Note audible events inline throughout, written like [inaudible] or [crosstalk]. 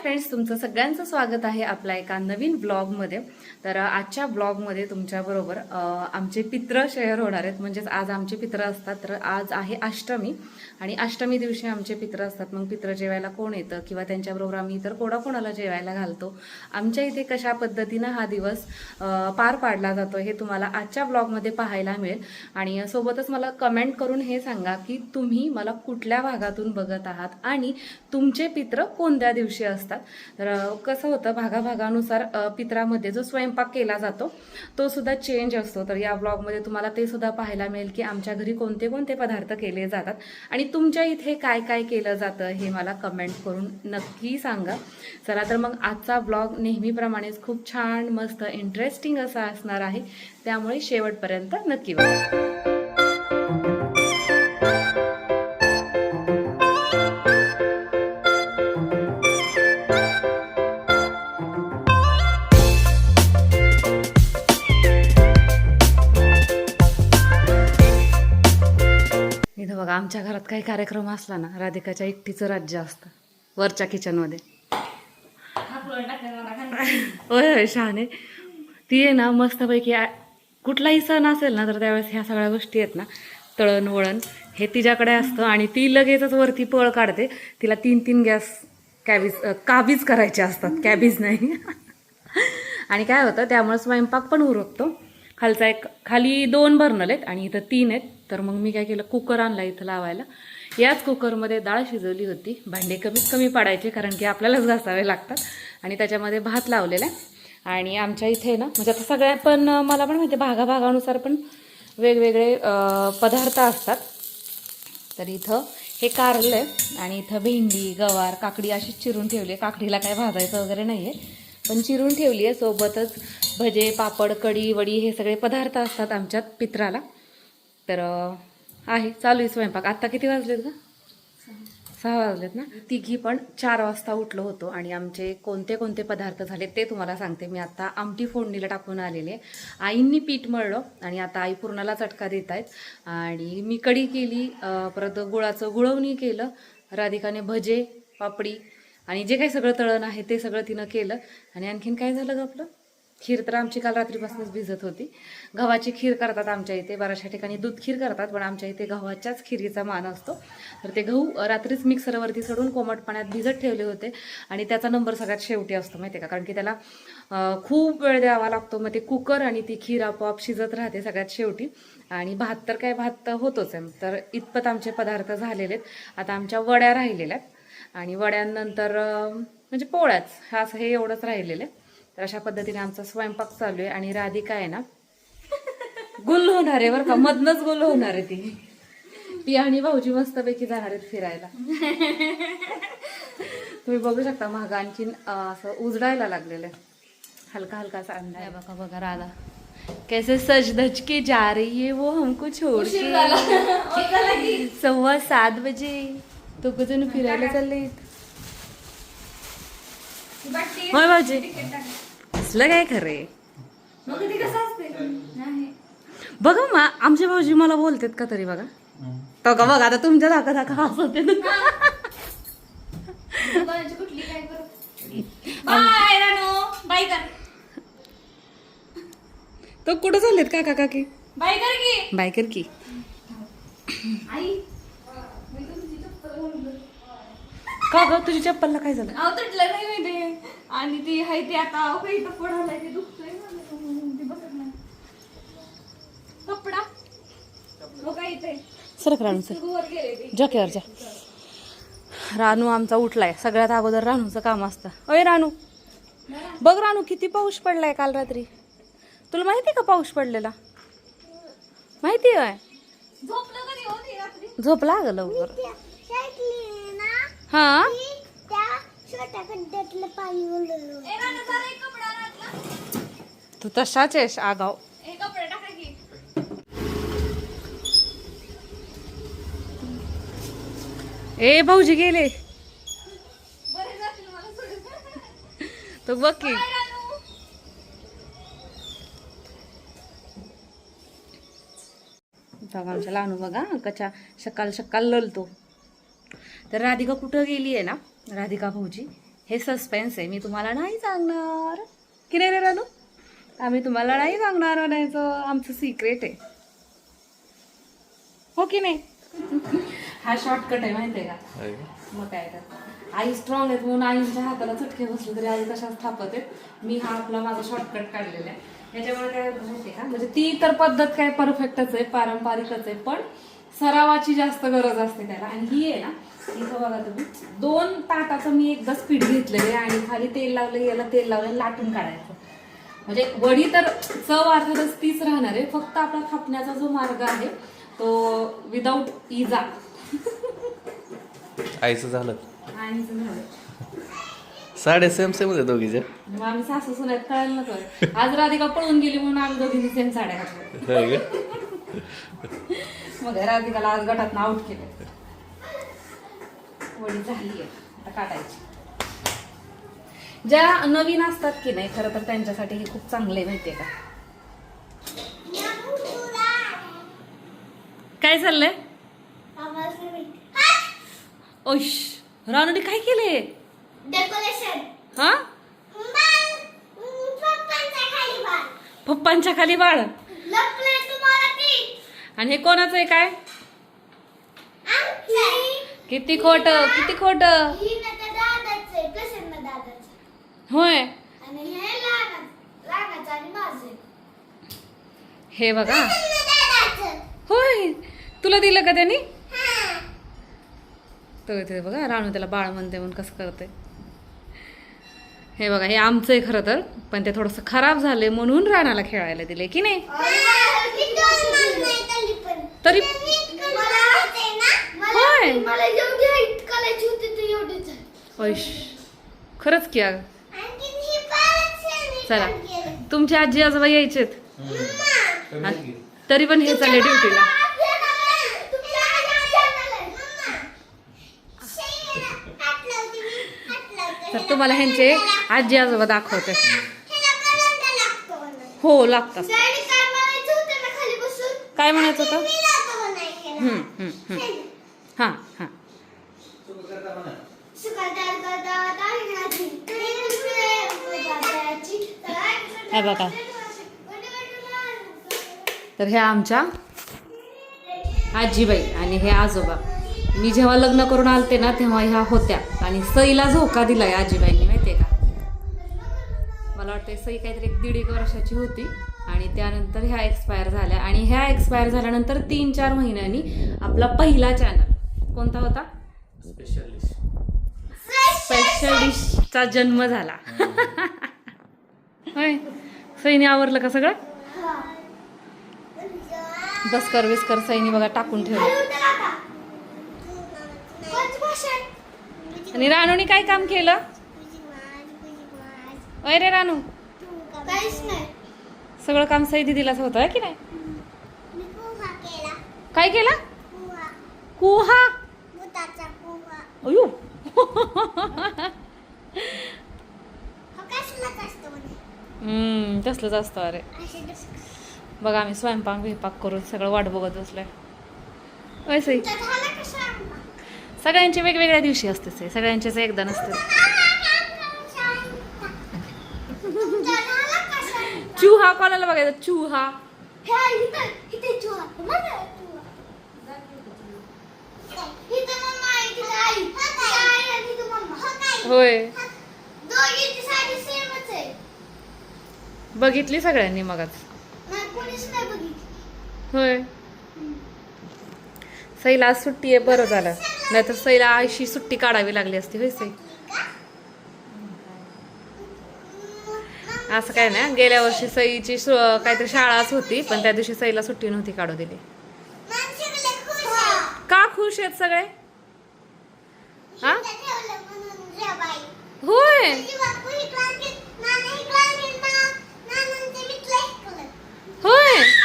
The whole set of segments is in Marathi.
फ्रेंड्स तुमचं सगळ्यांचं स्वागत आहे आपल्या एका नवीन ब्लॉगमध्ये तर आजच्या ब्लॉगमध्ये तुमच्याबरोबर आमचे पित्र शेअर होणार आहेत. म्हणजेच आज आमचे पित्र असतात. तर आज आहे अष्टमी. आणि अष्टमी दिवशी आमचे पित्र असतात. मग पित्र जेवायला कोण येतं? किंवा त्यांच्याबरोबर आम्ही इतर कोणाकोणाला जेवायला घालतो? आमच्या इथे कशा पद्धतीनं हा दिवस पार पाडला जातो हे तुम्हाला आजच्या ब्लॉगमध्ये पाहायला मिळेल. आणि सोबतच मला कमेंट करून हे सांगा की तुम्ही मला कुठल्या भागातून बघत आहात? आणि तुमचे पित्र कोणत्या दिवशी असतात? तर कसं होतं भागाभागानुसार पित्रामध्ये जो स्वयंपाक केला जातो तो सुद्धा चेंज असतो. तर या ब्लॉगमध्ये तुम्हाला ते सुद्धा पाहायला मिळेल की आमच्या घरी कोणते कोणते पदार्थ केले जातात. आणि तुमच्या इथे काय काय केलं जातं हे मला कमेंट करून नक्की सांगा. चला तर मग आजचा ब्लॉग नेहमीप्रमाणेच खूप छान मस्त इंटरेस्टिंग असा असणार आहे. त्यामुळे शेवटपर्यंत नक्की बघा. बघा आमच्या घरात काही कार्यक्रम असला ना राधिकाच्या एकटीचं राज्य असतं वरच्या किचनमध्ये. होय होय शहाणे. ती आहे ना मस्तपैकी कुठलाही सण असेल ना तर त्यावेळेस ह्या सगळ्या गोष्टी आहेत ना तळण वळण हे तिच्याकडे असतं आणि ती लगेचच वरती पळ काढते. तिला तीन तीन गॅस कॅबीज काबीज करायचे असतात कॅबीज नाही. आणि काय होतं त्यामुळे स्वयंपाक पण उरकतो. खालचा एक खाली दोन बर्नल आहेत आणि इथं तीन आहेत. तर मग मी काय केलं कुकर आणला इथं लावायला. याच कुकरमध्ये डाळ शिजवली होती. भांडे कमीत कमी पाडायचे कारण की आपल्यालाच घासावे लागतात. आणि त्याच्यामध्ये भात लावलेला आहे. आणि आमच्या इथे ना म्हणजे आता सगळ्या पण मला पण माहिती आहे, भागाभागानुसार पण वेगवेगळे पदार्थ असतात. तर इथं हे कारलं आहे. आणि इथं भेंडी गवार काकडी अशी चिरून ठेवली आहे. काकडीला काय भाजायचं वगैरे नाही आहे पण चिरून ठेवली आहे. सोबतच भजे पापड कडी वडी हे सगळे पदार्थ असतात आमच्यात पित्राला. तर आहे. चालू आहे स्वयंपाक. आत्ता किती वाजलेत का सहा वाजलेत ना? तिघी पण चार वाजता उठलो होतो आणि आमचे कोणते कोणते पदार्थ झाले ते तुम्हाला सांगते. मी आता आमटी फोडणीला टाकून आलेले. आहे. आईंनी पीठ मळलं आणि आता आई पूर्णाला चटका देत आहेत. आणि मी कढी केली परत गुळाचं गुळवणी केलं राधिकाने भजे पापडी आणि जे काही सगळं तळण आहे ते सगळं तिनं केलं. आणि आणखीन काय झालं ग आपलं? खीर तर आमची काल रात्रीपासूनच भिजत होती. गव्हाची खीर करतात आमच्या इथे. बऱ्याचशा ठिकाणी दूध खीर करतात पण आमच्या इथे गव्हाच्याच खिरीचा मान असतो. तर ते गहू रात्रीच मिक्सरवरती सोडून कोमट पाण्यात भिजत ठेवले होते आणि त्याचा नंबर सगळ्यात शेवटी असतो माहिती आहे का? कारण की त्याला खूप वेळ द्यावा लागतो. मग ते कुकर आणि ती खीर आपोआप शिजत राहते सगळ्यात शेवटी. आणि भात तर काय भात तर होतोच आहे. तर इतपत आमचे पदार्थ झालेले आहेत. आता आमच्या वड्या राहिलेल्या आहेत. आणि वड्यांनंतर म्हणजे पोळ्याच. हा असं हे एवढंच राहिलेलं आहे. तर अशा पद्धतीने आमचा स्वयंपाक चालू आहे. आणि राधिका आहे ना गुल होणार आहे बरं का. मधनच गुल होणार आहे ती. ती आणि भाऊजी मस्तपैकी जाणार आहेत फिरायला. तुम्ही बघू शकता महाग आणखीन अं, असं उजडायला लागलेलं आहे. हलका हलका असा अंदाज आहे. बघा बघा राधा. कैसे सज धज के जा रही है वो हमको छोड़ के. सव्वा सात बजे. तो कजून फिरायला चालले भाऊजी. असलं काय खरे? बघा मा आमचे भाऊजी मला बोलतात का तरी बघा. तो का बघा आता तुमच्या दाखा दाखा हसते बाय रानो. बाय कर. तो कुठं चाललेत काका काकी? बाय कर की. बाय कर की. आई. का ग तुझी चप्पलला काय झालं? अहो तुटलं नाही माहिती आणि ती हाय ती आता काही इथं पडायला ते दुखतोय माझं. म्हणून ती बसत नाही. कपडा? हो काय इथे? सरक राणू सर. वर गेले ते. जॉकेवर जा रानू आमचा उठलाय. सगळ्यात अगोदर रानूचं काम असतं. अय रानू. बघ रानू किती पाऊस पडलाय काल रात्री. तुला माहिती का पाऊस पडलेला? माहिती आहे झोपलं कधी होती रात्री? झोप लागलं लवकर हा? एक कपडा घातला तू तसाच आहेस आगाव. ए भाऊजी गेले. तो बघ की. बघा आमच्या लहानू बघा कच्या शकाल शकाल ललतो. तर राधिका कुठं गेली आहे ना? राधिका भाऊजी हे सस्पेन्स आहे. मी तुम्हाला नाही सांगणार. की नाही रे रानू? आम्ही तुम्हाला नाही सांगणार म्हणायचं आमचं सिक्रेट आहे. हो की नाही? [laughs] हा शॉर्टकट आहे माहिती आहे का? मग काय तर. आई स्ट्रॉंग आहेत म्हणून आईच्या हाताला चटके बसले तरी आई कशाच थापत आहेत? मी हा आपला माझा शॉर्टकट काढलेला आहे. याच्यामुळे काय होतं माहितीये का? म्हणजे ती तर पद्धत काय परफेक्टच आहे पारंपरिकच आहे पण सरावाची जास्त गरज असते त्याला. आणि ही आहे ना इथं बघा तुम्ही. दोन ताटाचं मी एकदा स्पीड घेतलेलं आहे आणि खाली तेल लावलं याला तेल लावलं लाटून काढायचं. म्हणजे वडी तर चव अर्थातच तीच राहणार आहे. फक्त आपला थापण्याचा जो मार्ग आहे तो विदाऊट इजा. आईचं झालं. साडे सेम सेम होते दोघीच्या. मग आम्ही सासू सुनात कळायला नको आज राधिका पळून गेली म्हणून आम्ही दोघींनी सेम साड्या घातल्या? मग राधिकाला आज गटात आउट केलं. वडी झाली आहे. आता काढायची. ज्या नवीन असतात की नाही खरं तर त्यांच्यासाठी हे खूप चांगले माहितीये का? काय चाललंय? ओश रानुडी काय केले डेकोरेशन हा? पप्पांच्या खाली बाळ. आणि हे कोणाचं आहे काय? किती खोट किती खोट? ही होय. हे हे बघा. होय. तुला दिलं का त्यांनी? तो इथे बघा राणू त्याला बाळ म्हणते म्हणून कसं करते हे बघा हे आमचं आहे खरं तर पण ते थोडंसं खराब झाले म्हणून राणाला खेळायला दिले की नाही? तरी होय. मला एवढी हाईट करायची होती तर एवढीच आहे. ऐश खरंच की अगं. ही चला. तुमचे आजी आजोबा यायचेत. आणि तरी पण हे चालले ड्युटीला. तर तुम्हाला ह्यांचे आजी आजोबा दाखवते. हो लागतात. काय म्हणायचं होतं ना खाली बसून? काय म्हणायचं होतं मी लावतो म्हणायचं. हम्म, हम्म, हम्म. शेणी. हां हां सुकाळदार गदा दाळीनाची. एक दुसरे बाजाराची. हे बघा. तर ह्या आमच्या आजीबाई आणि हे आजोबा. मी जेव्हा लग्न करून आलते ना तेव्हा ह्या होत्या. आणि सईला झोका दिलाय आजीबाईंनी माहितीये का? मला वाटतं सई काहीतरी एक दीड एक वर्षाची होती आणि त्यानंतर ह्या एक्सपायर झाल्या. आणि ह्या एक्सपायर झाल्यानंतर तीन चार महिन्यांनी आपला पहिला चॅनल कोणता होता? स्पेशलिस्ट स्पेशल डिशचा जन्म झाला. होय? सईने आवरलं का सगळं? दसकर विस्कर सईने बघा टाकून ठेवलं. आणि रानूने काय काम केलं? अय रे रानू? सगळं काम सई दिदीलाच होतं की नाही? काय केलं? कुहा अयो. हम्म तसलंच असतं अरे. असे बघा आम्ही स्वयंपाक विपाक करून सगळं वाट बघत बसलोय. तर झाला कसा सगळ्यांचे वेगवेगळ्या दिवशी असते सई. सगळ्यांचेच एकदा नसते. तुमचा झाला कसा चुहा कोणाला बघायचं? चुहा. ह्या इथं इथे चुहा. मला चुहा. इथं मम्मा आहे तिथं आई. तिथं आई आणि तिथं मम्मा. होय. दोघींची साडी सेमच आहे बघितली सगळ्यांनी मगच. होय. सईला आज सुट्टी आहे बरं झालं. नाहीतर सईला आयशी सुट्टी काढावी लागली असती होय सई? असं काय नाही गेल्या वर्षी सईची काहीतरी शाळाच होती पण त्या दिवशी सईला सुट्टी नव्हती काढू दिली. का खुश आहेत सगळे? हा. होय. होय.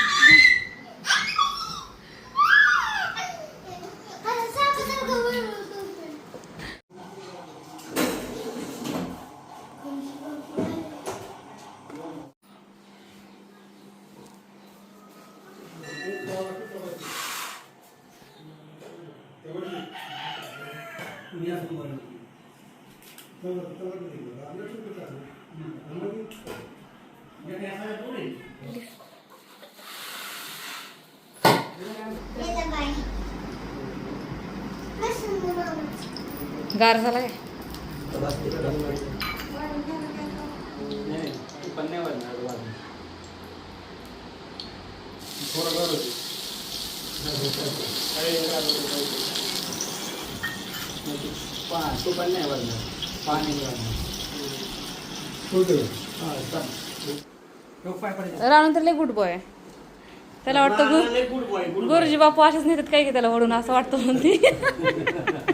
गार झाला काय? तू नाही राणू तर लय गुड बॉय त्याला वाटतं गुरुजी बापू असेच नेतात काय की त्याला ओढून असं वाटतं म्हणते [laughs]